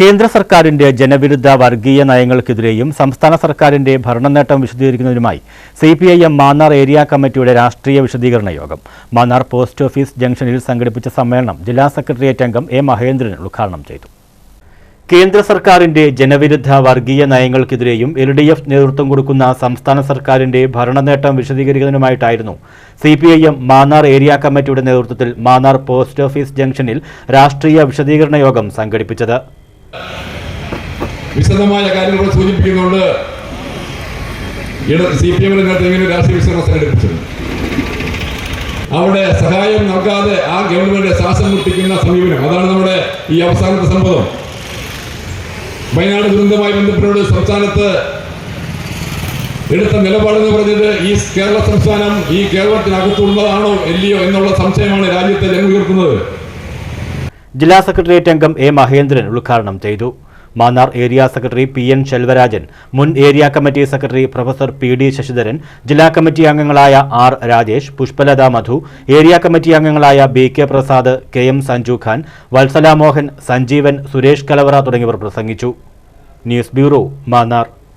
കേന്ദ്ര സർക്കാരിന്റെ ജനവിരുദ്ധ വർഗീയ നയങ്ങൾക്കെതിരെയും സംസ്ഥാന സർക്കാരിന്റെ ഭരണനേട്ടം വിശദീകരിക്കുന്നതിനുമായി സിപിഐഎം മാന്നാർ ഏരിയ കമ്മിറ്റിയുടെ രാഷ്ട്രീയ വിശദീകരണ യോഗം. മാന്നാർ പോസ്റ്റ് ഓഫീസ് ജംഗ്ഷനിൽ സംഘടിപ്പിച്ച സമ്മേളനം ജില്ലാ സെക്രട്ടേറിയറ്റ് അംഗം എ മഹേന്ദ്രൻ ഉദ്ഘാടനം ചെയ്തു. കേന്ദ്ര സർക്കാരിന്റെ ജനവിരുദ്ധ വർഗീയ നയങ്ങൾക്കെതിരെയും എൽ ഡി എഫ് നേതൃത്വം കൊടുക്കുന്ന സംസ്ഥാന സർക്കാരിന്റെ ഭരണനേട്ടം വിശദീകരിക്കുന്നതിനുമായിട്ടായിരുന്നു C P I M Mannar area കമ്മിറ്റിയുടെ നേതൃത്വത്തിൽ മാന്നാർ പോസ്റ്റ് ഓഫീസ് ജംഗ്ഷനിൽ രാഷ്ട്രീയ വിശദീകരണ യോഗം സംഘടിപ്പിച്ചത്. വിശദമായ കാര്യങ്ങൾ സൂചിപ്പിക്കുന്നുണ്ട്. സി പി എമ്മിനകത്ത് ഇങ്ങനെ രാഷ്ട്രീയ വിശ്രമം സംഘടിപ്പിച്ചത് അവിടെ സഹായം നൽകാതെ ആ ഗവൺമെന്റ് ശ്വാസം മുട്ടിക്കുന്ന സമീപനം അതാണ് നമ്മുടെ ഈ അവസാനത്തെ സംഭവം. വയനാട് ദുരന്തവുമായി ബന്ധപ്പെട്ട് സംസ്ഥാനത്ത് എടുത്ത നിലപാടെന്ന് പറഞ്ഞത് ഈ കേരള സംസ്ഥാനം ഈ കേരളത്തിനകത്തുള്ളതാണോ ഇല്ലയോ എന്നുള്ള സംശയമാണ് രാജ്യത്തെ ജനം ഉയർത്തുന്നത്. ജില്ലാ സെക്രട്ടേറിയറ്റ് അംഗം എ മഹേന്ദ്രൻ ഉദ്ഘാടനം ചെയ്തു. Mannar area secretary P N Selvarajan മുൻ area committee secretary professor P D Sasidharan ജില്ലാ കമ്മിറ്റി അംഗങ്ങളായ R Rajesh Pushpalatha Madhu area committee അംഗങ്ങളായ B K Prasad K M Sanju Khan Vatsala Mohan Sanjeevan Suresh Kalavara തുടങ്ങിയവർ പ്രസംഗിച്ചു. News bureau Mannar.